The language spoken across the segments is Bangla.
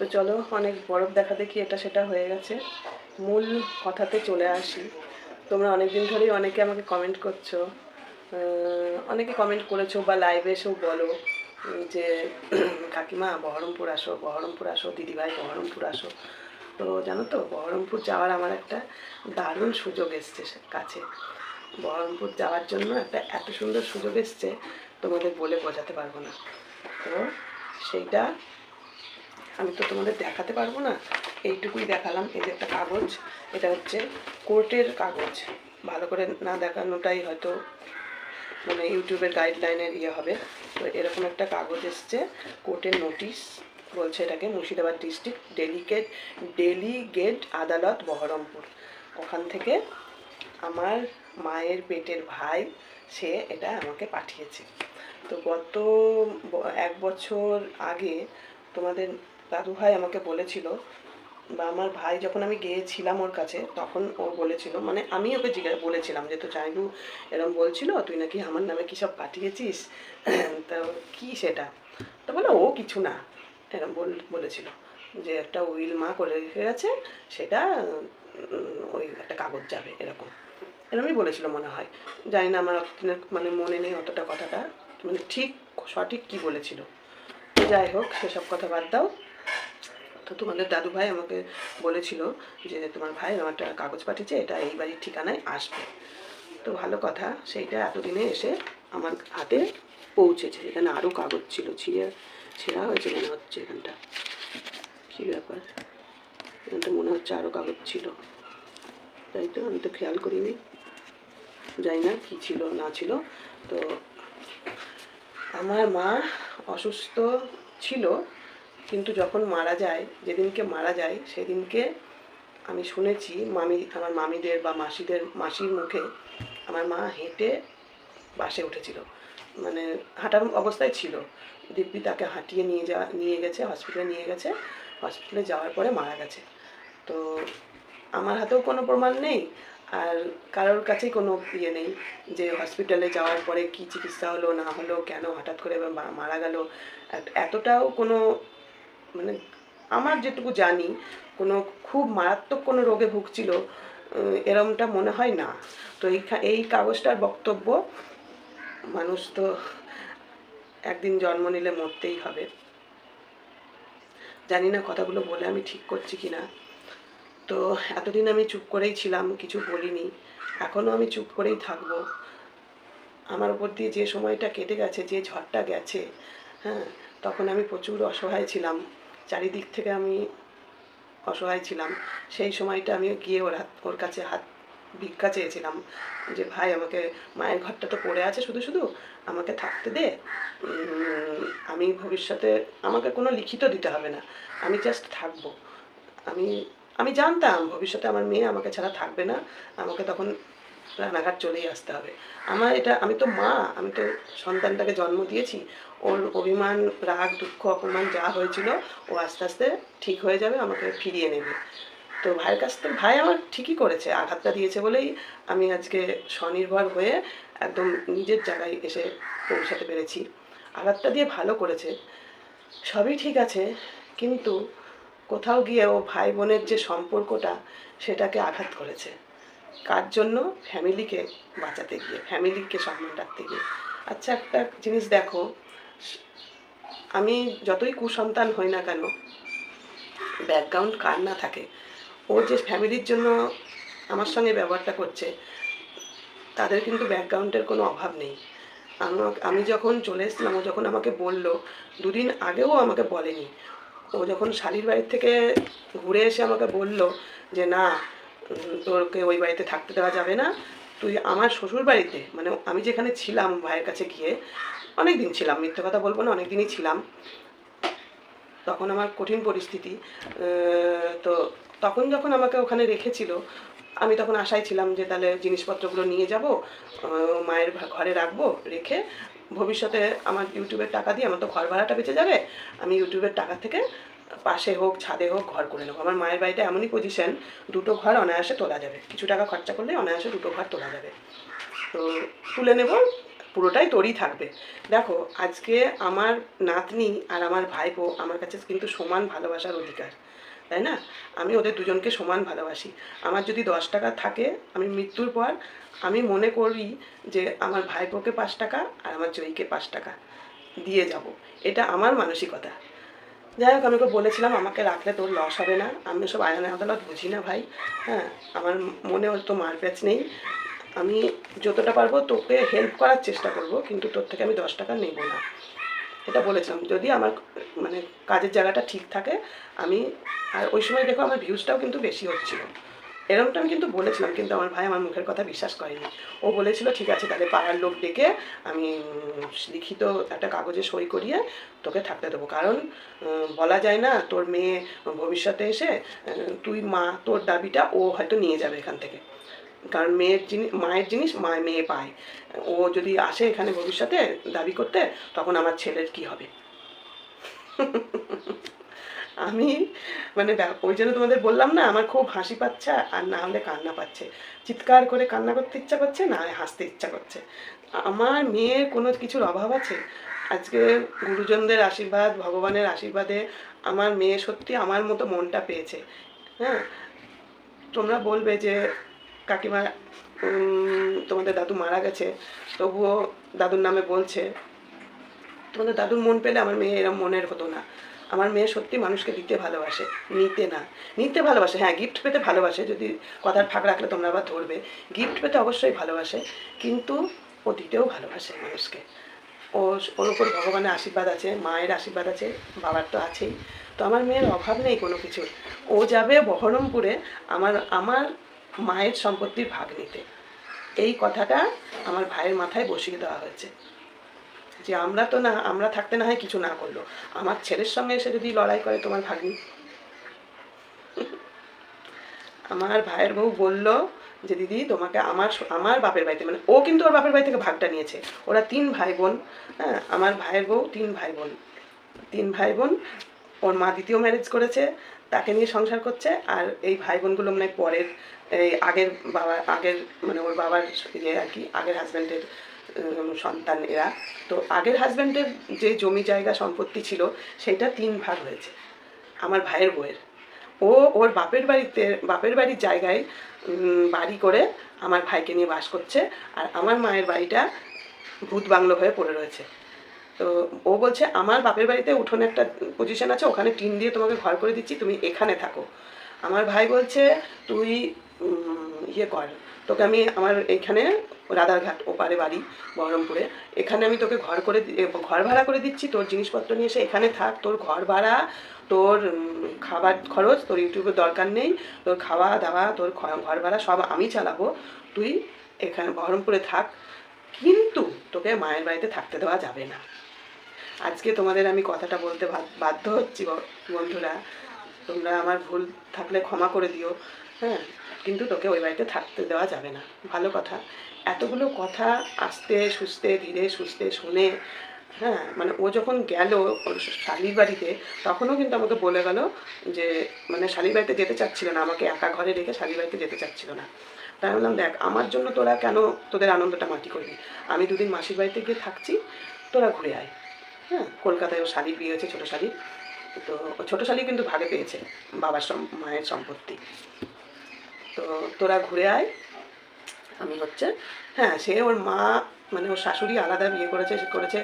তো চলো, অনেক বরফ দেখা দেখি, এটা সেটা হয়ে গেছে। মূল কথাতে চলে আসি। তোমরা অনেক দিন ধরেই অনেকে আমাকে কমেন্ট করছ। অনেকে কমেন্ট করেছ বা লাইভে এসেও বলো যে, কাকিমা, বহরমপুর আসো বহরমপুর আসো, দিদিভাই, বহরমপুর আসো। তো জানো তো, বহরমপুর যাওয়ার আমার একটা দারুণ সুযোগ এসছে কাছে। বহরমপুর যাওয়ার জন্য একটা এত সুন্দর সুযোগ এসছে, তোমাদের বলে বোঝাতে পারব না। তো সেইটা আমি তো তোমাদের দেখাতে পারব না। এইটুকুই দেখালাম, এই যে একটা কাগজ, এটা হচ্ছে কোর্টের কাগজ। ভালো করে না দেখানোটাই হয়তো মানে ইউটিউবের গাইডলাইনের ইয়ে হবে। তো এরকম একটা কাগজ এসছে, কোর্টের নোটিশ বলছে এটাকে, মুর্শিদাবাদ ডিস্ট্রিক্ট ডেলিগেট ডেলিগেট আদালত বহরমপুর। ওখান থেকে আমার মায়ের পেটের ভাই, সে এটা আমাকে পাঠিয়েছে। তো গত এক বছর আগে তোমাদের দাদু ভাই আমাকে বলেছিল, বা আমার ভাই যখন আমি গিয়েছিলাম ওর কাছে, তখন ও বলেছিল মানে আমি ওকে জিজ্ঞাসা, বলেছিলাম যে, তো চাইবু এরকম বলছিল, তুই নাকি আমার নামে কী সব পাঠিয়েছিস? তো কি সেটা? তো বলে, ও কিছু না। এরকম বল, বলেছিল, যে একটা উইল মা করে রেখে গেছে সেটা ওই একটা কাগজ যাবে, এরকম। এরকমই বলেছিল মনে হয়। জানি না আমার মানে মনে নেই অতটা কথাটা মানে ঠিক, সঠিক কি বলেছিল। যাই হোক, সেসব কথা বাদ দাও। তো তোমাদের দাদু ভাই আমাকে বলেছিল যে তোমার ভাই আমার একটা কাগজ পাঠিয়েছে, এটা এই বাড়ির ঠিকানায় আসবে। তো ভালো কথা, সেইটা এতদিনে এসে আমার হাতে পৌঁছেছে এখানে আরও কাগজ ছিল, ছিঁড়ে, ছেঁড়া হয়েছে মনে হচ্ছে এখানটা। কী ব্যাপার? এখানটা মনে হচ্ছে আরও কাগজ ছিল। তাই তো, আমি তো খেয়াল করিনি। জানি না কী ছিল, না ছিল। তো আমার মা অসুস্থ ছিল কিন্তু যখন মারা যায়, যেদিনকে মারা যায়, সেদিনকে আমি শুনেছি মামি, আমার মামিদের বা মাসিদের, মাসির মুখে আমার মা হেঁটে বাসে উঠেছিল। মানে হাঁটার অবস্থায় ছিল। দিব্যি তাকে হাঁটিয়ে নিয়ে যা নিয়ে গেছে হসপিটালে নিয়ে গেছে। হসপিটালে যাওয়ার পরে মারা গেছে। তো আমার হাতেও কোনো প্রমাণ নেই আর কারোর কাছেই কোনো ইয়ে নেই যে হসপিটালে যাওয়ার পরে কি চিকিৎসা হলো, না হলো, কেন হঠাৎ করে মারা গেল। এতটাও কোনো মানে আমার যেটুকু জানি, কোনো খুব মারাত্মক কোনো রোগে ভুগছিল এরমটা মনে হয় না। তো এই এই কাগজটার বক্তব্য মানুষ তো একদিন জন্ম নিলে মরতেই হবে। জানি না কথাগুলো বলে আমি ঠিক করছি কি না। তো এতদিন আমি চুপ করেই ছিলাম, কিছু বলিনি। এখনও আমি চুপ করেই থাকব। আমার উপর দিয়ে যে সময়টা কেটে গেছে, যে ঝড়টা গেছে হ্যাঁ তখন আমি প্রচুর অসহায় ছিলাম। চারিদিক থেকে আমি অসহায় ছিলাম। সেই সময়টা আমি গিয়ে ওর হাত, ওর কাছে হাত ভিক্ষা চেয়েছিলাম যে, ভাই, আমাকে মায়ের ঘরটা তো পড়ে আছে, শুধু শুধু আমাকে থাকতে দে। আমি ভবিষ্যতে আমাকে কোনো লিখিত দিতে হবে না। আমি জাস্ট থাকব। আমি আমি জানতাম ভবিষ্যতে আমার মেয়ে আমাকে ছাড়া থাকবে না। আমাকে তখন রানাঘাট চলেই আসতে হবে। আমার এটা, আমি তো মা, আমি তো সন্তানটাকে জন্ম দিয়েছি। ওর অভিমান, রাগ, দুঃখ, অপমান যা হয়েছিল, ও আস্তে আস্তে ঠিক হয়ে যাবে, আমাকে ফিরিয়ে নেবে। তো ভাইয়ের কাছ থেকে, ভাই আমার ঠিকই করেছে, আঘাতটা দিয়েছে বলেই আমি আজকে স্বনির্ভর হয়ে একদম নিজের জায়গায় এসে পৌঁছাতে পেরেছি। আঘাতটা দিয়ে ভালো করেছে। সবই ঠিক আছে, কিন্তু কোথাও গিয়ে ও ভাই বোনের যে সম্পর্কটা, সেটাকে আঘাত করেছে। কার জন্য? ফ্যামিলিকে বাঁচাতে গিয়ে, ফ্যামিলিকে সম্মান রাখতে গিয়ে। আচ্ছা একটা জিনিস দেখো, আমি যতই কুসন্তান হই না কেন ব্যাকগ্রাউন্ড কার না থাকে, ও যে ফ্যামিলির জন্য আমার সঙ্গে ব্যবহারটা করছে, তাদের কিন্তু ব্যাকগ্রাউন্ডের কোনো অভাব নেই। আমা- যখন চলে এসেছিলাম, ও যখন আমাকে বলল, দুদিন আগেও আমাকে বলেনি। ও যখন শালির বাড়ির থেকে ঘুরে এসে আমাকে বলল যে, না তোরকে ওই বাড়িতে থাকতে দেওয়া যাবে না। তুই আমার শ্বশুর বাড়িতে মানে আমি যেখানে ছিলাম ভাইয়ের কাছে গিয়ে অনেক দিন ছিলাম, মিথ্যে কথা বলব না অনেক দিনই ছিলাম। তখন আমার কঠিন পরিস্থিতি তো তখন যখন আমাকে ওখানে রেখেছিল, আমি তখন আশায় ছিলাম যে তাহলে জিনিসপত্রগুলো নিয়ে যাব মায়ের ঘরে রাখব, রেখে ভবিষ্যতে আমার ইউটিউবের টাকা দিয়ে আমার তো ঘর ভাড়াটা বেঁচে যাবে। আমি ইউটিউবের টাকা থেকে পাশে হোক, ছাদে হোক, ঘর করে নেব। আমার মায়ের বাড়িতে এমনই পজিশন দুটো ঘর অনায়াসে তোলা যাবে। কিছু টাকা খরচা করলে অনায়াসে দুটো ঘর তোলা যাবে। তো তুলে নেব, পুরোটাই তোরই থাকবে। দেখো, আজকে আমার নাতনি আর আমার ভাইপো আমার কাছে কিন্তু সমান ভালোবাসার অধিকার, তাই না? আমি ওদের দুজনকে সমান ভালোবাসি। আমার যদি দশ টাকা থাকে, আমি মৃত্যুর পর আমি মনে করি যে আমার ভাইপোকে পাঁচ টাকা আর আমার জয়ীকে পাঁচ টাকা দিয়ে যাব। এটা আমার মানসিকতা। যাই হোক, আমি ওকে বলেছিলাম, আমাকে রাখলে তোর লস হবে না। আমি সব আয়ন আদালত বুঝি না ভাই। হ্যাঁ আমার মনে তো মারপ্যাচ নেই। আমি যতটা পারব তোকে হেল্প করার চেষ্টা করব, কিন্তু তোর থেকে আমি দশ টাকা নেব না। এটা বলেছিলাম। যদি আমার মানে কাজের জায়গাটা ঠিক থাকে, আমি, আর ওই সময় দেখো আমার ভিউজটাও কিন্তু বেশি হচ্ছিল। এরকমটা আমি কিন্তু বলেছিলাম, কিন্তু আমার ভাই আমার মুখের কথা বিশ্বাস করেনি। ও বলেছিল, ঠিক আছে, তাহলে পাড়ার লোক ডেকে আমি লিখিত একটা কাগজে সই করিয়ে তোকে থাকতে দেবো। কারণ বলা যায় না, তোর মেয়ে ভবিষ্যতে এসে তুই মা, তোর দাবিটা ও হয়তো নিয়ে যাবে এখান থেকে। কারণ মেয়ের জিনিস মায়ের জিনিস মা, মেয়ে পায়। ও যদি আসে এখানে ভবিষ্যতে দাবি করতে, তখন আমার ছেলের কি হবে? আমি মানে ওই জন্য তোমাদের বললাম না, আমার খুব হাসি পাচ্ছে আর না হলে কান্না পাচ্ছে। চিৎকার করে কান্না করতে ইচ্ছা করছে, না হাসতে ইচ্ছা করছে। আমার মেয়ের কোনো কিছুর অভাব আছে? আজকে গুরুজনদের আশীর্বাদ, ভগবানের আশীর্বাদে আমার মেয়ে সত্যি আমার মতো মনটা পেয়েছে। হ্যাঁ? তোমরা বলবে যে, কাকিমা তোমাদের দাদু মারা গেছে, তবুও দাদুর নামে বলছে। তোমাদের দাদুর মন পেলে আমার মেয়ে এরম মনের হতো না। আমার মেয়ে সত্যি মানুষকে দিতে ভালোবাসে, নিতে না, নিতে ভালোবাসে। হ্যাঁ গিফট পেতে ভালোবাসে, যদি কথার ফাঁক রাখলে তোমরা আবার ধরবে। গিফট পেতে অবশ্যই ভালোবাসে, কিন্তু ও দিতেও ভালোবাসে মানুষকে। ও ওর উপর ভগবানের আশীর্বাদ আছে, মায়ের আশীর্বাদ আছে, বাবার তো আছেই। তো আমার মেয়ের অভাব নেই কোনো কিছু ও যাবে বহরমপুরে আমার আমার মায়ের সম্পত্তির ভাগ নিতে। এই কথাটা আমার ভাইয়ের মাথায় বসিয়ে দেওয়া হয়েছে। যে আমরা তো না, আমরা থাকতে না হয় কিছু না করল। আমার ছেলের সঙ্গে এসে যদি লড়াই করে তোমার ভাগ্নি। আমার ভাইয়ের বউ বলল যে, দিদি, তোমাকে আমার আমার বাপের বাড়িতে মানে ও কিন্তু ওর বাপের বাড়ি থেকে ভাগটা নিয়েছে। ওরা তিন ভাই বোন হ্যাঁ আমার ভাইয়ের বউ, তিন ভাই বোন তিন ভাই বোন ওর মা দ্বিতীয় ম্যারেজ করেছে, তাকে নিয়ে সংসার করছে, আর এই ভাই বোনগুলো মানে পরের, এই আগের বাবা, আগের মানে ওর বাবার ইয়ে আর কি, আগের হাজব্যান্ডের সন্তান এরা তো আগের হাজব্যান্ডের যে জমি জায়গা সম্পত্তি ছিল, সেটা তিন ভাগ হয়েছে, আমার ভাইয়ের বউয়ের। ও ওর বাপের বাড়িতে, বাপের বাড়ির জায়গায় বাড়ি করে আমার ভাইকে নিয়ে বাস করছে, আর আমার মায়ের বাড়িটা ভূত বাংলো হয়ে পড়ে রয়েছে। তো ও বলছে, আমার বাপের বাড়িতে উঠোনে একটা পজিশন আছে, ওখানে টিন দিয়ে তোমাকে ঘর করে দিচ্ছি, তুমি এখানে থাকো। আমার ভাই বলছে, তুই ইয়ে কর তোকে আমি আমার এইখানে রাধারঘাট ওপারে বাড়ি, বহরমপুরে। এখানে আমি তোকে ঘর করে ঘর ভাড়া করে দিচ্ছি, তোর জিনিসপত্র নিয়ে এসে এখানে থাক। তোর ঘর ভাড়া, তোর খাবার খরচ, তোর ইউটিউবের দরকার নেই, তোর খাওয়া দাওয়া, তোর ঘর ভাড়া সব আমি চালাবো। তুই এখানে বহরমপুরে থাক। কিন্তু তোকে মায়ের বাড়িতে থাকতে দেওয়া যাবে না। আজকে তোমাদের আমি কথাটা বলতে বাধ্য হচ্ছি বন্ধুরা। তোমরা আমার ভুল থাকলে ক্ষমা করে দিও। হ্যাঁ কিন্তু তোকে ওই বাড়িতে থাকতে দেওয়া যাবে না। ভালো কথা। এতগুলো কথা আস্তে সুস্তে ধীরে সুস্তে শুনে হ্যাঁ মানে ও যখন গেল শালির বাড়িতে, তখনও কিন্তু আমাকে বলে গেল যে মানে শালির বাড়িতে যেতে চাচ্ছিল না। আমাকে একা ঘরে রেখে শালির বাড়িতে যেতে চাচ্ছিল না। তাই বললাম, দেখ, আমার জন্য তোরা কেন তোদের আনন্দটা মাটি করবি? আমি দুদিন মাসির বাড়িতে গিয়ে থাকছি, তোরা ঘুরে আয়। হ্যাঁ কলকাতায় ও শালির বিয়ে হয়েছে, ছোটো শালির তো ছোটো শালি কিন্তু ভাগে পেয়েছে বাবার মায়ের সম্পত্তি। তো তোরা ঘুরে আয়। আমি হচ্ছে হ্যাঁ সে ওর মা মানে ওর শাশুড়ি আলাদা বিয়ে করেছে, সে করেছে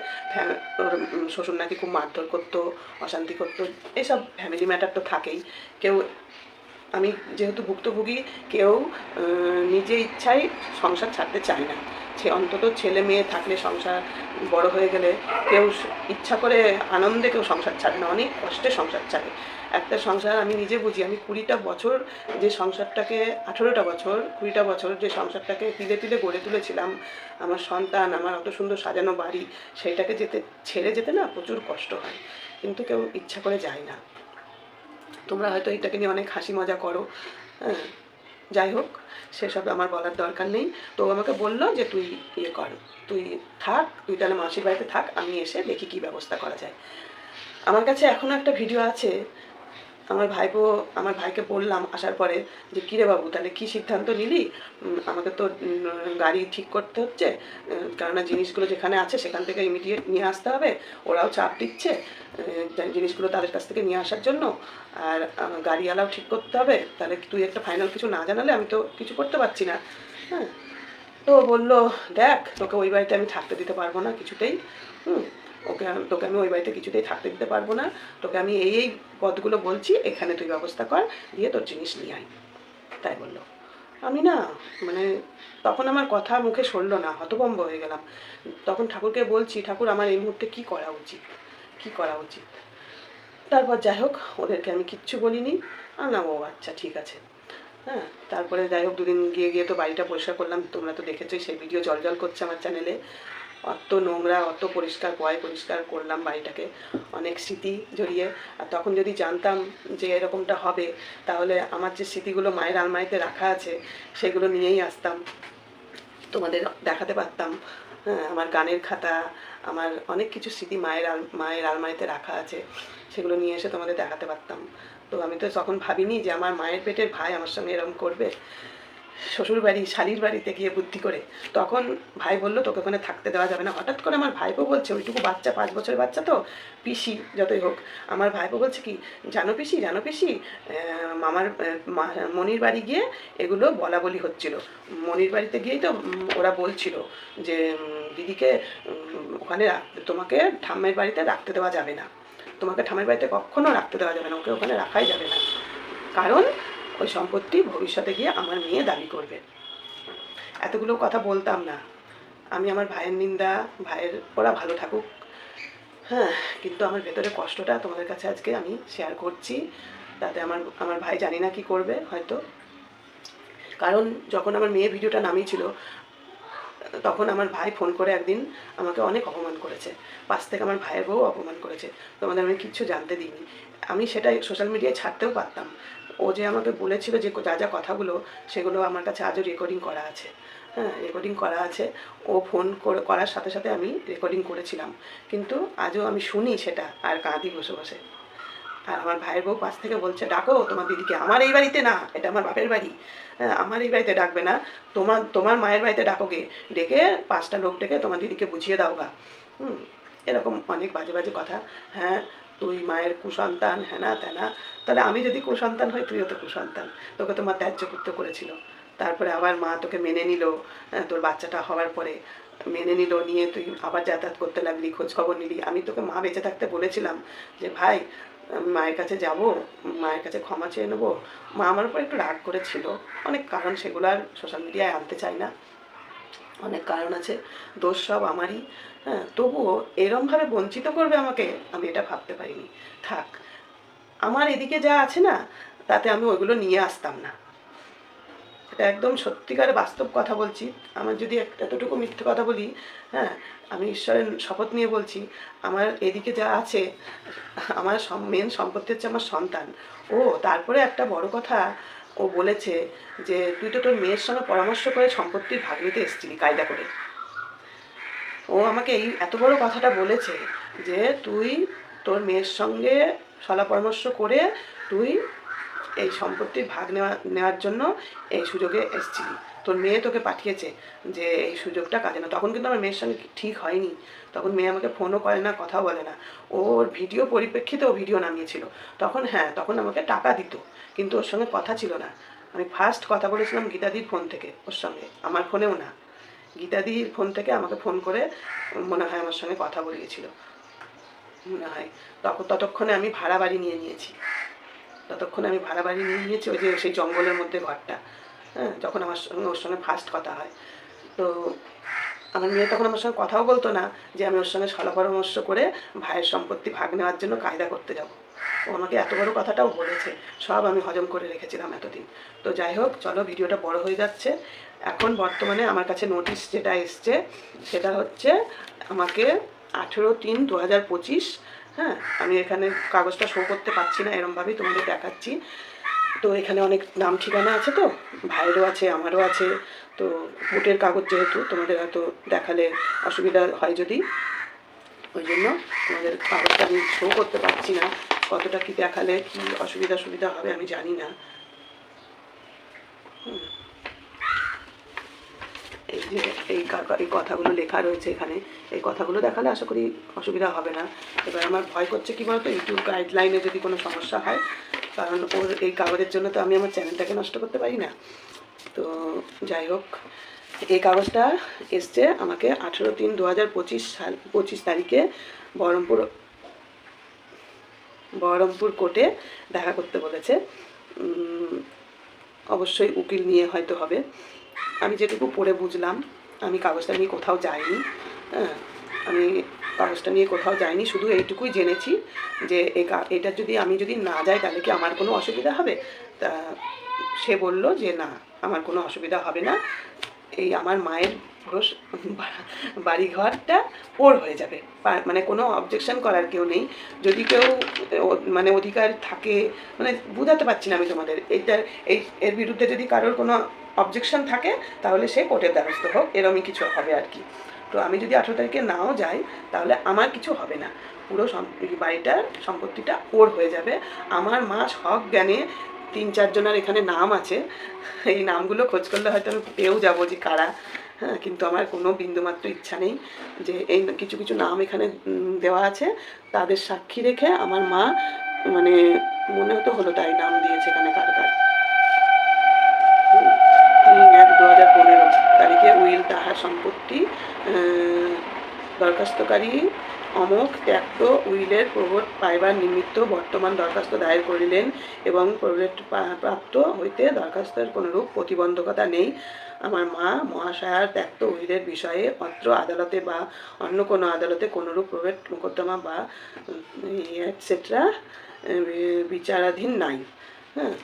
ওর শ্বশুর নাকি খুব মারধর করতো, অশান্তি করতো, এসব ফ্যামিলি ম্যাটার তো থাকেই। কেউ, আমি যেহেতু ভুক্তভোগী, কেউ নিজে ইচ্ছাই সংসার ছাড়তে চায় না। সে অন্তত ছেলে মেয়ে থাকলে সংসার বড় হয়ে গেলে কেউ ইচ্ছা করে আনন্দে কেউ সংসার ছাড়ে না, অনেক কষ্টে সংসার ছাড়ে। একটা সংসার আমি নিজে বুঝি। আমি কুড়িটা বছর যে সংসারটাকে, আঠেরোটা বছর, কুড়িটা বছর যে সংসারটাকে তিলে তিলে গড়ে তুলেছিলাম, আমার সন্তান, আমার অত সুন্দর সাজানো বাড়ি, সেইটাকে যেতে, ছেড়ে যেতে না প্রচুর কষ্ট হয়। কিন্তু কেউ ইচ্ছা করে যায় না। তোমরা হয়তো এটাকে নিয়ে অনেক হাসি মজা করো। হ্যাঁ যাই হোক, সেসব আমার বলার দরকার নেই। তো আমাকে বলল যে, তুই ইয়ে কর, তুই থাক, তুই তাহলে মাসির বাড়িতে থাক, আমি এসে দেখি কী ব্যবস্থা করা যায়। আমার কাছে এখনও একটা ভিডিও আছে আমার ভাইপো, আমার ভাইকে বললাম আসার পরে যে, কিরে বাবু, তাহলে কি সিদ্ধান্ত নিলি? আমাকে তো গাড়ি ঠিক করতে হচ্ছে কেননা জিনিসগুলো যেখানে আছে সেখান থেকে ইমিডিয়েট নিয়ে আসতে হবে। ওরাও চাপ দিচ্ছে জিনিসগুলো তাদের কাছ থেকে নিয়ে আসার জন্য। আর গাড়িওয়ালাও ঠিক করতে হবে। তাহলে তুই একটা ফাইনাল কিছু না জানালে আমি তো কিছু করতে পারছি না। হ্যাঁ। তো বলল, দেখ, তোকে ওই বাড়িতে আমি থাকতে দিতে পারব না কিছুতেই। হুম। ওকে তোকে আমি ওই বাড়িতে কিছুতেই থাকতে দিতে পারব না। তোকে আমি এই এই পদগুলো বলছি, এখানে তুই ব্যবস্থা কর, দিয়ে তোর জিনিস নিয়ে আয়। তাই বলল। আমি না মানে তখন আমার কথা মুখে সরলো না, হতভম্ব হয়ে গেলাম। তখন ঠাকুরকে বলছি, ঠাকুর, আমার এই মুহূর্তে কি করা উচিত? কি করা উচিত? তারপর যাই হোক, ওদেরকে আমি কিচ্ছু বলিনি। না, ও আচ্ছা ঠিক আছে। হ্যাঁ তারপরে যাই হোক, দুদিন গিয়ে গিয়ে তো বাড়িটা পরিষ্কার করলাম। তোমরা তো দেখেছোই, সেই ভিডিও জল জল করছে আমার চ্যানেলে। অত নোংরা, অত পরিষ্কার, পয় পরিষ্কার করলাম বাড়িটাকে। অনেক স্মৃতি জড়িয়ে। আর তখন যদি জানতাম যে এরকমটা হবে, তাহলে আমার যে স্মৃতিগুলো মায়ের আলমারিতে রাখা আছে, সেগুলো নিয়েই আসতাম। তোমাদের দেখাতে পারতাম হ্যাঁ আমার গানের খাতা, আমার অনেক কিছু স্মৃতি মায়ের মায়ের আলমারিতে রাখা আছে, সেগুলো নিয়ে এসে তোমাদের দেখাতে পারতাম। তো আমি তো তখন ভাবিনি যে আমার মায়ের পেটের ভাই আমার সঙ্গে এরকম করবে। শ্বশুর বাড়ি, শালির বাড়িতে গিয়ে বুদ্ধি করে। তখন ভাই বলল, তোকে ওখানে থাকতে দেওয়া যাবে না। হঠাৎ করে আমার ভাইপো বলছে, ওইটুকু বাচ্চা, পাঁচ বছরের বাচ্চা তো? পিসি, যতই হোক। আমার ভাইপো বলছে কি, জানো পিসি জানো পিসি মামার মনির বাড়ি গিয়ে এগুলো বলা বলি হচ্ছিল। মনির বাড়িতে গিয়েই তো ওরা বলছিল যে দিদিকে ওখানে তোমাকে ঠাম্মের বাড়িতে রাখতে দেওয়া যাবে না। তোমাকে ঠাম্মের বাড়িতে কখনো রাখতে দেওয়া যাবে না। ওকে ওখানে রাখাই যাবে না। কারণ ওই সম্পত্তি ভবিষ্যতে গিয়ে আমার মেয়ে দাবি করবে। এতগুলো কথা বলতাম না। আমি আমার ভাইয়ের নিন্দা, ভাইয়ের ওরা ভালো থাকুক। হ্যাঁ কিন্তু আমার ভেতরে কষ্টটা তোমাদের কাছে আজকে আমি শেয়ার করছি। তাতে আমার আমার ভাই জানি না কি করবে হয়তো। কারণ যখন আমার মেয়ে ভিডিওটা নামিয়েছিল, তখন আমার ভাই ফোন করে একদিন আমাকে অনেক অপমান করেছে। পাশ থেকে আমার ভাইয়ের বউ অপমান করেছে। তোমাদের আমি কিচ্ছু জানতে দিইনি। আমি সেটা সোশ্যাল মিডিয়ায় ছাড়তেও পারতাম। ও যে আমাকে বলেছিল যে যা যা কথাগুলো, সেগুলো আমার কাছে আজও রেকর্ডিং করা আছে। হ্যাঁ রেকর্ডিং করা আছে। ও ফোন করে, করার সাথে সাথে আমি রেকর্ডিং করেছিলাম। কিন্তু আজও আমি শুনি সেটা আর কাঁদি বসে বসে। আর আমার ভাইয়ের বউ পাশ থেকে বলছে, ডাকো, তোমার দিদিকে। আমার এই বাড়িতে না, এটা আমার বাপের বাড়ি। হ্যাঁ আমার এই বাড়িতে ডাকবে না। তোমার তোমার মায়ের বাড়িতে ডাকোগে। ডেকে পাঁচটা লোক ডেকে তোমার দিদিকে বুঝিয়ে দাও গা। হুম, এরকম অনেক বাজে বাজে কথা। হ্যাঁ তুই মায়ের কুসন্তান হ্যানা ত্যানা তাহলে আমি যদি কুসন্তান হই, তুইও তো কুসন্তান। তোকে তো মা ত্যায্য করতে করেছিল। তারপরে আবার মা তোকে মেনে নিল তোর বাচ্চাটা হওয়ার পরে। মেনে নিল, নিয়ে তুই আবার যাতায়াত করতে লাগলি খোঁজ খবর নিলি। আমি তোকে মা বেঁচে থাকতে বলেছিলাম যে, ভাই, মায়ের কাছে যাব, মায়ের কাছে ক্ষমা চেয়ে নেব। মা আমার উপর একটু রাগ করেছিল। অনেক কারণ সেগুলো আর সোশ্যাল মিডিয়ায় আনতে চাই না। অনেক কারণ আছে, দোষ সব আমারই। হ্যাঁ তবুও এরমভাবে বঞ্চিত করবে আমাকে, আমি এটা ভাবতে পারিনি। থাক, আমার এদিকে যা আছে না, তাতে আমি ওইগুলো নিয়ে আসতাম না। এটা একদম সত্যিকারে বাস্তব কথা বলছি। আমার যদি এতটুকু মিথ্যে কথা বলি হ্যাঁ আমি ঈশ্বরের শপথ নিয়ে বলছি, আমার এদিকে যা আছে, আমার মেন সম্পত্তি হচ্ছে আমার সন্তান। ও, তারপরে একটা বড় কথা ও বলেছে যে, তুই তো তোর মেয়ের সঙ্গে পরামর্শ করে সম্পত্তির ভাগ নিতে এসেছিলি, কায়দা করে। ও আমাকে এই এত বড় কথাটা বলেছে যে, তুই তোর মেয়ের সঙ্গে সলা পরামর্শ করে তুই এই সম্পত্তির ভাগ নেওয়া, নেওয়ার জন্য এই সুযোগে এসেছিলি। তোর মেয়ে তোকে পাঠিয়েছে যে, এই সুযোগটা কাজে না তখন কিন্তু আমার মেয়ের সঙ্গে ঠিক হয়নি। তখন মেয়ে আমাকে ফোনও করে না, কথাও বলে না। ওর ভিডিও পরিপ্রেক্ষিতে ও ভিডিও নামিয়েছিল। তখন হ্যাঁ তখন আমাকে টাকা দিত, কিন্তু ওর সঙ্গে কথা ছিল না। আমি ফার্স্ট কথা বলেছিলাম গীতাদির ফোন থেকে, ওর সঙ্গে, আমার ফোনেও না। গীতাদির ফোন থেকে আমাকে ফোন করে মনে হয় আমার সঙ্গে কথা বলিয়েছিল। মনে হয়। তখন ততক্ষণে আমি ভাড়া বাড়ি নিয়ে নিয়েছি। ততক্ষণে আমি ভাড়া বাড়ি নিয়ে নিয়েছি ওই যে সেই জঙ্গলের মধ্যে ঘরটা। হ্যাঁ যখন আমার সঙ্গে, ওর সঙ্গে ফার্স্ট কথা হয়। তো আমার মেয়ে তখন আমার সঙ্গে কথাও বলতো না যে আমি ওর সঙ্গে সলা পরামর্শ করে ভাইয়ের সম্পত্তি ভাগ নেওয়ার জন্য কায়দা করতে যাব। ও আমাকে এত বড় কথাটাও বলেছে। সব আমি হজম করে রেখেছিলাম এতদিন। তো যাই হোক, চলো ভিডিওটা বড় হয়ে যাচ্ছে। এখন বর্তমানে আমার কাছে নোটিশ যেটা এসছে, সেটা হচ্ছে আমাকে আঠেরো তিন দু হাজার পঁচিশ হ্যাঁ আমি এখানে কাগজটা শো করতে পারছি না, এরমভাবেই তোমাদের দেখাচ্ছি। তো এখানে অনেক নাম ঠিকানা আছে তো, ভাইয়েরও আছে, আমারও আছে। তো ভোটের কাগজ যেহেতু, তোমাদের হয়তো দেখালে অসুবিধা হয় যদি। ওই জন্য তোমাদের কাগজটা আমি শো করতে পারছি না, কতটা কি দেখালে কি অসুবিধা সুবিধা হবে আমি জানি না। হুম। এই এই এই কথাগুলো লেখা রয়েছে এখানে, এই কথাগুলো দেখালে আশা করি অসুবিধা হবে না। এবার আমার ভয় করছে কি বলতো ইউটিউব গাইডলাইনে যদি কোনো সমস্যা হয়, কারণ ওর এই কাগজের জন্য তো আমি আমার চ্যানেলটাকে নষ্ট করতে পারি না। তো যাই হোক, এই কাগজটা এসছে আমাকে আঠেরো তিন দু হাজার পঁচিশ সাল, পঁচিশ তারিখে বহরমপুর বহরমপুর কোর্টে দেখা করতে বলেছে। অবশ্যই উকিল নিয়ে হয়তো হবে। আমি যেটুকু পড়ে বুঝলাম, আমি কাগজটা নিয়ে কোথাও যাইনি হ্যাঁ আমি কাগজটা নিয়ে কোথাও যাইনি, শুধু এইটুকুই জেনেছি যে এটা যদি আমি যদি না যাই তাহলে কি আমার কোনো অসুবিধা হবে? তা সে বলল যে না, আমার কোনো অসুবিধা হবে না। এই আমার মায়ের পুরো বাড়িঘরটা ওর হয়ে যাবে। মানে কোনো অবজেকশন করার কেউ নেই। যদি কেউ মানে অধিকার থাকে মানে বুঝাতে পারছি না আমি তোমাদের। এইটার এই, এর বিরুদ্ধে যদি কারোর কোনো অবজেকশন থাকে, তাহলে সে কোর্টের দ্বারস্থ হোক, এরমই কিছু হবে আর কি। তো আমি যদি আঠেরো তারিখে নাও যাই, তাহলে আমার কিছু হবে না। পুরো বাড়িটার সম্পত্তিটা ওর হয়ে যাবে। আমার মা সব জ্ঞানে তিন চারজনের এখানে নাম আছে। এই নামগুলো খোঁজ করলে হয়তো আমি পেয়েও যাব যে কারা। হ্যাঁ কিন্তু আমার কোনো বিন্দুমাত্র ইচ্ছা নেই যে এই কিছু কিছু নাম এখানে দেওয়া আছে। তাদের সাক্ষী রেখে আমার মা মানে মনে হতো হলো তাই নাম দিয়েছে এখানে কার কার। দু হাজার পনেরো তারিখে উইল তাহার সম্পত্তি দরখাস্তকারী অমোক ত্যাক্ত উইলের প্রবট পাইবার নিমিত্ত বর্তমান দরখাস্ত দায়ের করিলেন এবং প্রবট পা- প্রাপ্ত হইতে দরখাস্তের কোনরূপ প্রতিবন্ধকতা নেই। আমার মা মহাশয়ার ত্যাক্ত উইলের বিষয়ে অত্র আদালতে বা অন্য কোনো আদালতে কোনরূপ প্রবেট মোকদ্দমা বা এটসেট্রা বিচারাধীন নাই। হ্যাঁ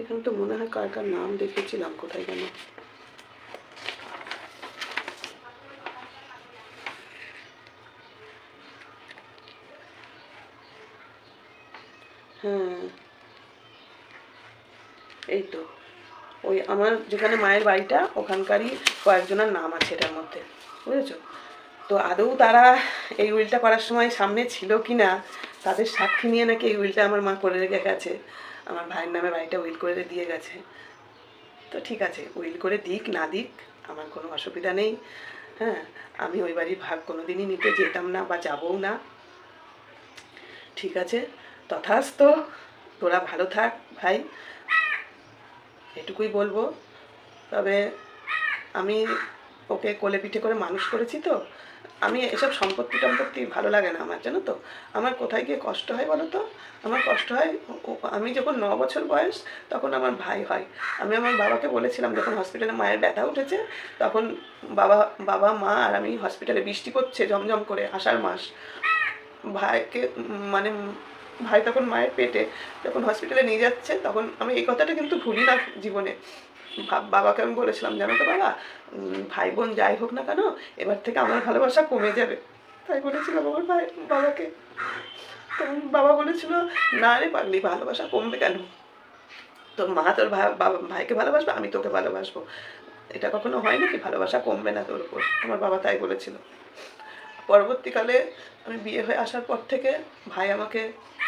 এখানে তো মনে হয় কার কার নাম দেখেছিলাম, কোথায় গেল হ্যাঁ। এই তো। ওই আমার যেখানে মায়ের বাড়িটা, ওখানকারই কয়েকজনের নাম আছে এটার মধ্যে, বুঝেছ? তো আদৌ তারা এই উইলটা করার সময় সামনে ছিল কি না তাদের সাক্ষী নিয়ে নাকি এই উইলটা আমার মা করে রেখে গেছে। আমার ভাইয়ের নামে বাড়িটা উইল করে দিয়ে গেছে। তো ঠিক আছে, উইল করে দিক, না দিক, আমার কোনো অসুবিধা নেই। হ্যাঁ আমি ওই বাড়ির ভাগ কোনো দিনই নিতে যেতাম না বা যাবও না। ঠিক আছে তথাস্ত তোরা ভালো থাক ভাই। এটুকুই বলব। তবে আমি ওকে কোলে পিঠে করে মানুষ করেছি তো আমি এসব সম্পত্তি টম্পত্তি ভালো লাগে না আমার, জানো তো? আমার কোথায় গিয়ে কষ্ট হয় বলো তো? আমার কষ্ট হয় আমি যখন ন বছর বয়স তখন আমার ভাই হয়। আমি আমার বাবাকে বলেছিলাম, যখন হসপিটালে মায়ের ব্যথা উঠেছে, তখন বাবা বাবা, মা আর আমি হসপিটালে বৃষ্টি করছে জমজম করে আষাঢ় মাস। ভাইকে মানে ভাই তখন মায়ের পেটে যখন হসপিটালে নিয়ে যাচ্ছে, তখন আমি এই কথাটা কিন্তু ভুলি না জীবনে। বাবাকে আমি বলেছিলাম, জানো তো বাবা ভাই বোন যাই হোক না কেন, এবার থেকে আমার ভালোবাসা কমে যাবে। তাই বলেছিলাম আমার ভাই, বাবাকে। তখন বাবা বলেছিল, না রে পাগলি, ভালোবাসা কমবে কেন? তোর মা তোর ভাইকে ভালোবাসবে, আমি তোকে ভালোবাসবো। এটা কখনো হয় নাকি? ভালোবাসা কমবে না তোর উপর? আমার বাবা তাই বলেছিল। পরবর্তীকালে আমি বিয়ে হয়ে আসার পর থেকে ভাই আমাকে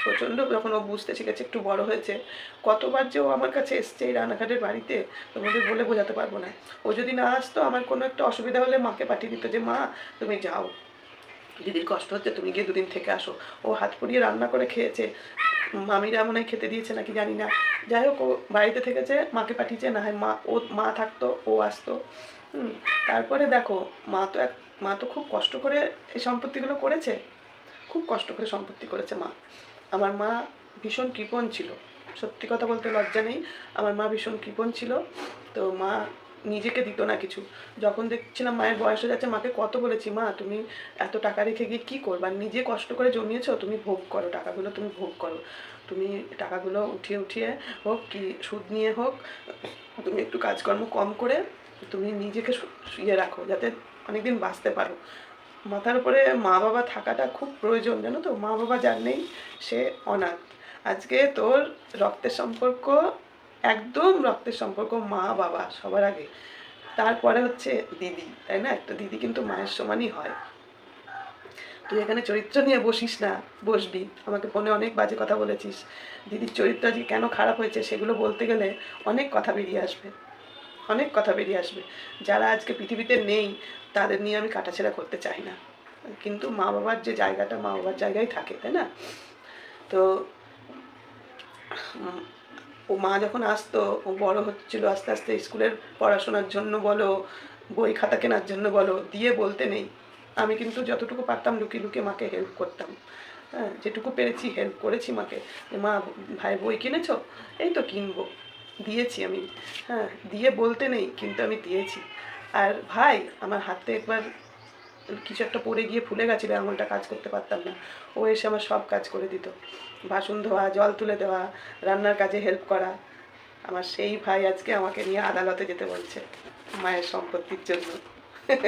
প্রচণ্ড যখন ও বুঝতে শিখেছে, একটু বড় হয়েছে, কতবার যে ও আমার কাছে এসছে এই রানাঘাটের বাড়িতে, তোমাদের বলে বোঝাতে পারব না। ও যদি না আসতো, আমার কোনো একটা অসুবিধা হলে মাকে পাঠিয়ে দিত যে, মা, তুমি যাও। দিদির কষ্ট হচ্ছে, তুমি গিয়ে দুদিন থেকে আসো। ও হাত পুড়িয়ে রান্না করে খেয়েছে। মামিরা মনে হয় খেতে দিয়েছে নাকি জানি না। যাই হোক, ও বাড়িতে থেকেছে, মাকে পাঠিয়েছে, না হয় মা, ও, মা থাকতো, ও আসতো। তারপরে দেখো, মা তো এক, মা তো খুব কষ্ট করে এই সম্পত্তিগুলো করেছে। খুব কষ্ট করে সম্পত্তি করেছে মা। আমার মা ভীষণ কৃপণ ছিল। সত্যি কথা বলতে লজ্জা নেই। আমার মা ভীষণ কৃপণ ছিল। তো মা নিজেকে দিত না কিছু। যখন দেখছিলাম মায়ের বয়স হয়ে যাচ্ছে, মাকে কত বলেছি, মা, তুমি এত টাকা রেখে গিয়ে কী করবা? নিজে কষ্ট করে জমিয়েছো, তুমি ভোগ করো, টাকাগুলো তুমি ভোগ করো। তুমি টাকাগুলো উঠিয়ে উঠিয়ে হোক কি সুদ নিয়ে হোক, তুমি একটু কাজকর্ম কম করে তুমি নিজেকে ইয়ে রাখো, যাতে অনেকদিন বাঁচতে পারো। মাথার উপরে মা বাবা থাকাটা খুব প্রয়োজন, জানো তো? মা বাবা যার নেই, সে অনাথ। আজকে তোর রক্তের সম্পর্ক একদম রক্তের সম্পর্ক মা, বাবা সবার আগে। তারপরে হচ্ছে দিদি, তাই না? একটা দিদি কিন্তু মায়ের সমানই হয়। তুই এখানে চরিত্র নিয়ে বসিস না, বসবি। আমাকে ফোনে অনেক বাজে কথা বলেছিস। দিদির চরিত্র আজকে কেন খারাপ হয়েছে সেগুলো বলতে গেলে অনেক কথা বেরিয়ে আসবে। অনেক কথা বেরিয়ে আসবে। যারা আজকে পৃথিবীতে নেই, তাদের নিয়ে আমি কাটাছেড়া করতে চাই না। কিন্তু মা বাবার যে জায়গাটা মা বাবার জায়গায় থাকে, তাই না? তো ও মা যখন আসতো, ও বড় হচ্ছিল, আস্তে আস্তে স্কুলের পড়াশোনার জন্য বলো, বই খাতা কেনার জন্য বলো, দিয়ে বলতে নেই। আমি কিন্তু যতটুকু পারতাম লুকিয়ে লুকিয়ে মাকে হেল্প করতাম। হ্যাঁ যেটুকু পেরেছি হেল্প করেছি মাকে। মা, ভাই, বই কিনেছ? এই তো কিনবো। দিয়েছি আমি। হ্যাঁ দিয়ে বলতে নেই, কিন্তু আমি দিয়েছি। আর ভাই, আমার হাতে একবার কিছু একটা পড়ে গিয়ে ফুলে গেছিল আঙুলটা কাজ করতে পারতাম না। ও এসে আমার সব কাজ করে দিত। বাসন ধোয়া, জল তুলে দেওয়া, রান্নার কাজে হেল্প করা। আমার সেই ভাই আজকে আমাকে নিয়ে আদালতে যেতে বলছে, মায়ের সম্পত্তির জন্য।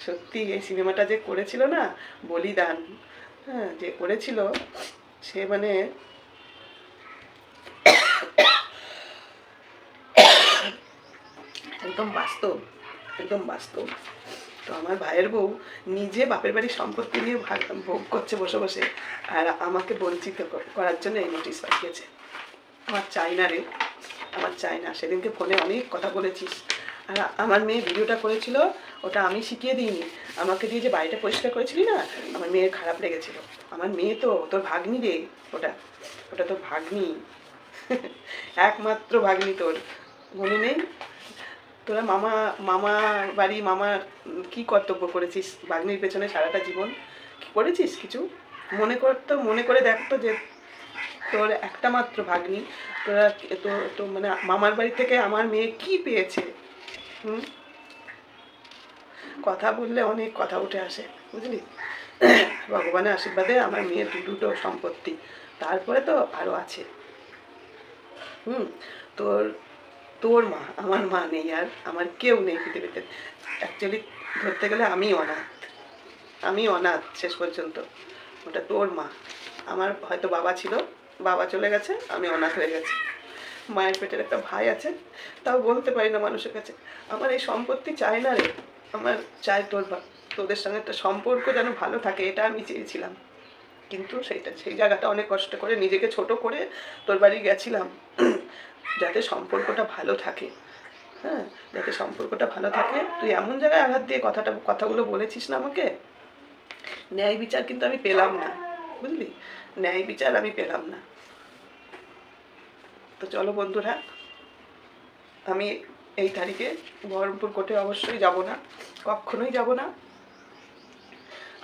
সত্যি, এই সিনেমাটা যে করেছিল না, বলিদান। হ্যাঁ যে করেছিল, সে মানে একদম বাস্তব একদম বাস্তব। তো আমার ভাইয়ের বউ নিজে বাপের বাড়ির সম্পত্তি নিয়ে ভাগ করছে বসে বসে। আর আমাকে বঞ্চিত কর- করার জন্য এই নোটিশ পাঠিয়েছে। আমার চাই না রে, আমার চাই না। সেদিনকে ফোনে অনেক কথা বলেছিস। আর আমার মেয়ে ভিডিওটা করেছিল, ওটা আমি শিখিয়ে দিইনি। আমাকে দিয়ে যে বাড়িটা পরিষ্কার করেছিলি না, আমার মেয়ের খারাপ লেগেছিল। আমার মেয়ে তো, তোর ভাগ্নি রে ওটা। ওটা তোর ভাগ্নি। একমাত্র ভাগ্নি তোর। মনে নেই? তোরা মামা মামা বাড়ি মামা কি কর্তব্য করেছিস? বাগ্নির পেছনে সারাটা জীবন কি করেছিস কিছু? মনে করতো, মনে করে দেখতো যে তোর একটা মাত্র ভাগ্নি। তোরা তো তো মানে মামার বাড়ি থেকে আমার মেয়ে কি পেয়েছে? হুম? কথা বললে অনেক কথা উঠে আসে, বুঝলি? ভগবানের আশীর্বাদে আমার মেয়ের দু দুটো সম্পত্তি। তারপরে তো আরও আছে। হুম? তোর তোর মা, আমার মা নেই আর আমার কেউ নেই পৃথিবীতে। অ্যাকচুয়ালি ধরতে গেলে আমি অনাথ। আমি অনাথ শেষ পর্যন্ত। ওটা তোর মা। আমার হয়তো বাবা ছিল, বাবা চলে গেছে, আমি অনাথ হয়ে গেছি। মায়ের পেটের একটা ভাই আছে, তাও বলতে পারি না মানুষের কাছে। আমার এই সম্পত্তি চাই না রে। আমার চাই তোর তোদের সঙ্গে একটা সম্পর্ক যেন ভালো থাকে, এটা আমি চেয়েছিলাম। কিন্তু সেইটা, সেই জায়গাটা অনেক কষ্ট করে নিজেকে ছোট করে তোর বাড়ি গেছিলাম। যাতে সম্পর্কটা ভালো থাকে। হ্যাঁ যাতে সম্পর্কটা ভালো থাকে। তুই এমন জায়গায় আঘাত দিয়ে কথাটা, কথাগুলো বলেছিস না আমাকে? ন্যায় বিচার কিন্তু আমি পেলাম না, বুঝলি? ন্যায় বিচার আমি পেলাম না। তো চলো বন্ধুরা, আমি এই তারিখে বহরমপুর কোর্টে অবশ্যই যাব না, কখনোই যাব না।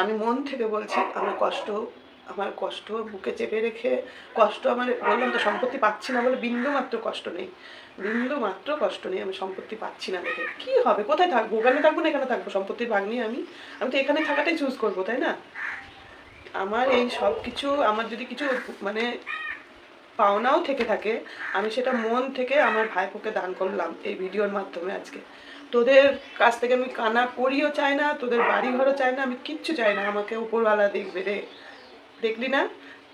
আমি মন থেকে বলছি, আমার কষ্ট আমার কষ্ট, বুকে চেপে রেখে কষ্ট আমার, বললাম তো সম্পত্তি পাচ্ছি না বলে বিন্দু মাত্র কষ্ট নেই। বিন্দু মাত্র কষ্ট নেই, আমি সম্পত্তি পাচ্ছি না দেখে। কি হবে? কোথায় থাকব ওখানে থাকব না এখানে থাকব? সম্পত্তির ভাগ নিয়ে আমি। আমি তো এখানে থাকাটাই চুজ করব, তাই না? আমার এই সব কিছু, আমার যদি কিছু মানে পাওনাও থেকে থাকে, আমি সেটা মন থেকে আমার ভাইপোকে দান করলাম এই ভিডিওর মাধ্যমে আজকে। তোদের কাছ থেকে আমি কানা করিও চাই না, তোদের বাড়ি ঘরও চাই না, আমি কিচ্ছু চাই না, আমাকে উপরওয়ালা দেখবে রে। দেখলি না?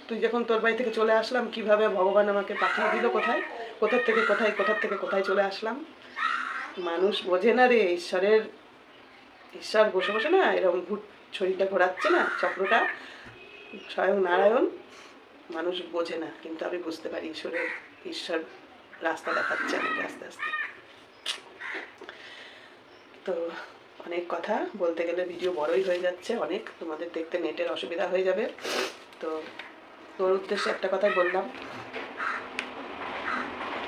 তুই যখন তোর বাড়ি থেকে চলে আসলাম, কীভাবে ভগবান আমাকে পাঠিয়ে দিল কোথায়? কোথার থেকে কোথায়, কোথার থেকে কোথায় চলে আসলাম? মানুষ বোঝে না রে, ঈশ্বরের, ঈশ্বর বসে বসে না এরকম ভূত ছড়িটা ঘোরাচ্ছে না, চক্রটা। স্বয়ং নারায়ণ, মানুষ বোঝে না, কিন্তু আমি বুঝতে পারি ঈশ্বরের, ঈশ্বর রাস্তা দেখাচ্ছে আমাকে আস্তে আস্তে। তো অনেক কথা, বলতে গেলে ভিডিও বড়ই হয়ে যাচ্ছে, অনেক। তোমাদের দেখতে নেটের অসুবিধা হয়ে যাবে। তো তোর উদ্দেশ্যে একটা কথাই বললাম।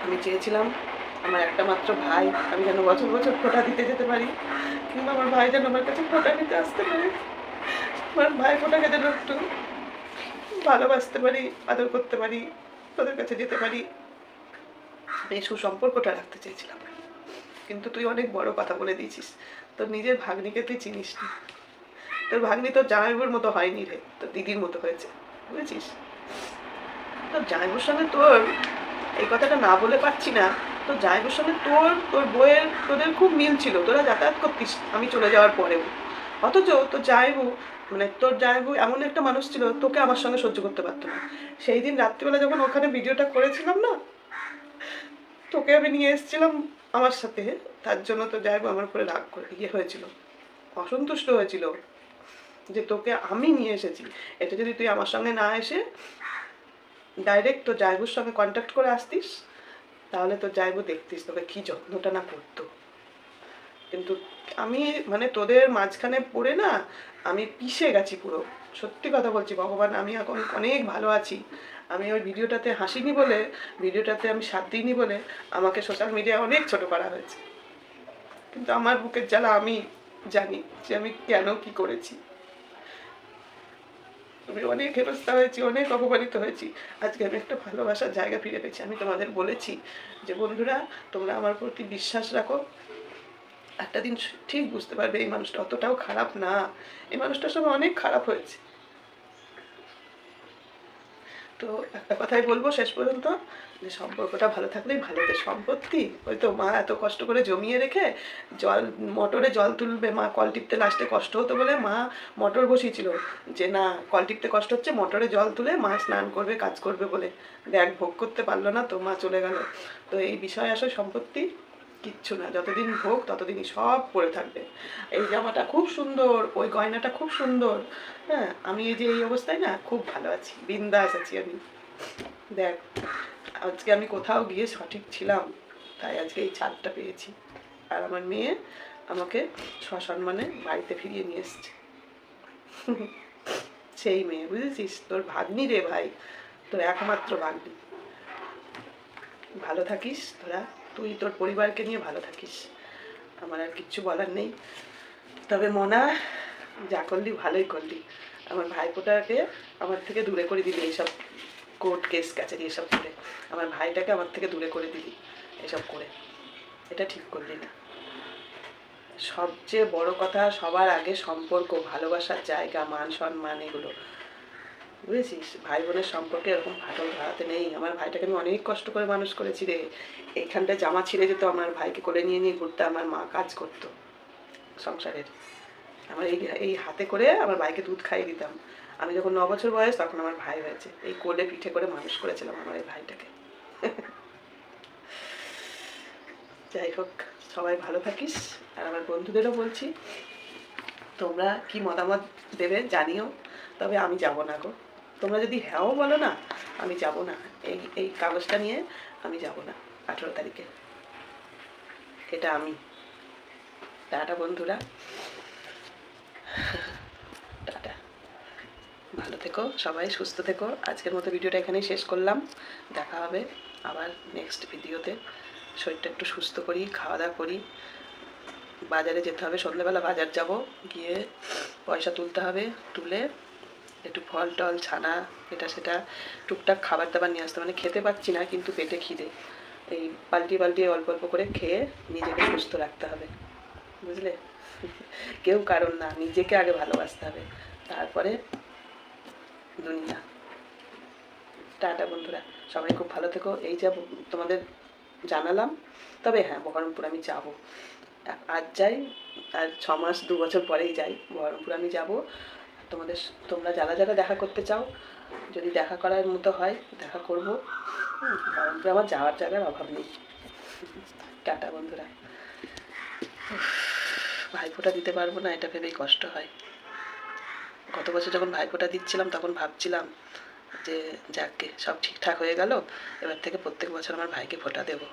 আমি চেয়েছিলাম আমার একটা মাত্র ভাই, আমি যেন বছর বছর ফোটা দিতে যেতে পারি, কিংবা আমার ভাই যেন আমার কাছে ফোটা নিতে আসতে পারে। আমার ভাই ফোটাকে যেন একটু ভালোবাসতে পারি, আদর করতে পারি, তোদের কাছে যেতে পারি। এই সুসম্পর্কটা রাখতে চেয়েছিলাম। কিন্তু তুই অনেক বড় কথা বলে দিয়েছিস। তোর নিজের ভাগ্নিকে তুই চিনিস না। তোর ভাগ্নি তোর জামাইবুর মতো হয়নি রে, তোর দিদির মতো হয়েছে, বুঝেছিস? তোর জামাইবুর সঙ্গে তোর, এই কথাটা না বলে পারছি না, তোর জামাইবুর সঙ্গে তোর তোর বইয়ের তোদের খুব মিল ছিল, তোরা যাতায়াত করতিস, আমি চলে যাওয়ার পরেও। অথচ তোর জামাইবু মানে তোর জামাইবু এমন একটা মানুষ ছিল, তোকে আমার সঙ্গে সহ্য করতে পারতো না। সেই দিন রাত্রিবেলা যখন ওখানে ভিডিওটা করেছিলাম না, তোকে আমি নিয়ে এসেছিলাম আমার সাথে, তার জন্য তো যাইবো আমার উপরে রাগ করে ইয়ে হয়েছিল, অসন্তুষ্ট হয়েছিল। যে তোকে আমি নিয়ে এসেছি। এটা যদি তুই আমার সঙ্গে না এসে ডাইরেক্ট তোর জায়বুর সঙ্গে কন্ট্যাক্ট করে আসতিস, তাহলে তোর জায়বু দেখতিস তোকে কী যত্নটা না করতো। কিন্তু আমি মানে তোদের মাঝখানে পড়ে না, আমি পিষে গেছি পুরো। সত্যি কথা বলছি, ভগবান, আমি এখন অনেক ভালো আছি। আমি ওই ভিডিওটাতে হাসিনি বলে, ভিডিওটাতে আমি সাথ দিইনি বলে আমাকে সোশ্যাল মিডিয়ায় অনেক ছোট করা হয়েছে। কিন্তু আমার বুকের জ্বালা আমি জানি যে আমি কেন কি করেছি। আমি অনেক হেনস্থা হয়েছি, অনেক অপমানিত হয়েছি। আজকে আমি একটা ভালোবাসার জায়গা ফিরে পেয়েছি। আমি তোমাদের বলেছি যে, বন্ধুরা, তোমরা আমার প্রতি বিশ্বাস রাখো। একটা দিন ঠিক বুঝতে পারবে, এই মানুষটা অতটাও খারাপ না। এই মানুষটার সঙ্গে অনেক খারাপ হয়েছে। তো একটা কথাই বলব শেষ পর্যন্ত, যে সম্পর্কটা ভালো থাকলেই ভালোদের সম্পত্তি, ওই তো মা এত কষ্ট করে জমিয়ে রেখে জল, মোটরে জল তুলবে, মা কল টিপতে লাস্টে কষ্ট হতো বলে মা মোটর বসিয়েছিল, যে না, কল টিপতে কষ্ট হচ্ছে, মোটরে জল তুলে মা স্নান করবে, কাজ করবে বলে। দেখ, ভোগ করতে পারল না তো মা চলে গেল। তো এই বিষয় আসলে সম্পত্তি। কিচ্ছু না, যতদিন ভোগ ততদিনই সব পরে থাকবে। এই জামাটা খুব সুন্দর, ওই গয়নাটা খুব সুন্দর। হ্যাঁ আমি এই যে এই অবস্থায় না খুব ভালো আছি, বিন্দাস আছি আমি। দেখ, আজকে আমি কোথাও গিয়ে সঠিক ছিলাম, তাই আজকে এই ছাদটা পেয়েছি। আর আমার মেয়ে আমাকে সসম্মানে বাড়িতে ফিরিয়ে নিয়ে এসছে। সেই মেয়ে, বুঝেছিস? তোর ভাগ্নি রে ভাই, তোর একমাত্র ভাগ্নি। ভালো থাকিস, তোরা। তুই তোর পরিবারকে নিয়ে ভালো থাকিস। আমার আর কিচ্ছু বলার নেই। তবে মনা, যা করলি ভালোই করলি। আমার ভাইপোটাকে আমার থেকে দূরে করে দিলি এইসব কোর্ট কেস কাছারি এসব করে। আমার ভাইটাকে আমার থেকে দূরে করে দিলি এসব করে। এটা ঠিক করলি না। সবচেয়ে বড় কথা, সবার আগে সম্পর্ক, ভালোবাসার জায়গা, মান, সম্মান, এগুলো। বুঝেছিস? ভাই বোনের সম্পর্কে এরকম ফাটল ধরাতে নেই। আমার ভাইটাকে আমি অনেক কষ্ট করে মানুষ করেছি রে। এইখানটা জামা ছিঁড়ে যেত, আমার ভাইকে কোলে নিয়ে নিয়ে ঘুরতে আমার মা কাজ করতো সংসারের। আমার এই এই হাতে করে আমার ভাইকে দুধ খাইয়ে দিতাম। আমি যখন ন বছর বয়স, তখন আমার ভাই হয়েছে। এই কোলে পিঠে করে মানুষ করেছিলাম আমার এই ভাইটাকে। যাই হোক, সবাই ভালো থাকিস। আর আমার বন্ধুদেরও বলছি, তোমরা কি মতামত দেবে জানিও। তবে আমি যাব না গো। তোমরা যদি হ্যাঁও বলো না, আমি যাব না। এই এই কাগজটা নিয়ে আমি যাব না আঠেরো তারিখে। এটা আমি। টাটা বন্ধুরা। টাটা। ভালো থেকো, সবাই সুস্থ থেকো। আজকের মতো ভিডিওটা এখানেই শেষ করলাম। দেখা হবে আবার নেক্সট ভিডিওতে। শরীরটা একটু সুস্থ করি, খাওয়া দাওয়া করি। বাজারে যেতে হবে। সন্ধ্যেবেলা বাজার যাব। গিয়ে পয়সা তুলতে হবে, তুলে একটু ফল টল, ছানা, এটা সেটা, টুকটাক খাবার দাবার নিয়ে আসতে মানে খেতে পাচ্ছি না, কিন্তু পেটে খিদে। এই পাল্টি পাল্টি অল্প অল্প করে খেয়ে নিজেকে সুস্থ রাখতে হবে। বুঝলে? কেউ কারণ না, নিজেকে আগে ভালোবাসতে হবে। তারপরে দুনিয়া। টাটা বন্ধুরা, সবাই খুব ভালো থেকো। এই যা তোমাদের জানালাম, তবে হ্যাঁ বহরমপুর আমি যাব। আজ যাই, আর ছ মাস দু বছর পরেই যাই। বহরমপুর আমি যাব। তোমাদের তোমরা যারা যারা দেখা করতে চাও, যদি দেখা করার মতো হয়, দেখা করব। বহরমপুর আমার যাওয়ার জায়গার অভাব নেই। টাটা, বন্ধুরা। ভাইফোঁটা দিতে পারব না, এটা ভেবেই কষ্ট হয়। গত বছর যখন ভাইফোঁটা দিচ্ছিলাম, তখন ভাবছিলাম যে যাকে সব ঠিকঠাক হয়ে গেল, এবার থেকে প্রত্যেক বছর আমার ভাইকে ফোঁটা দেবো।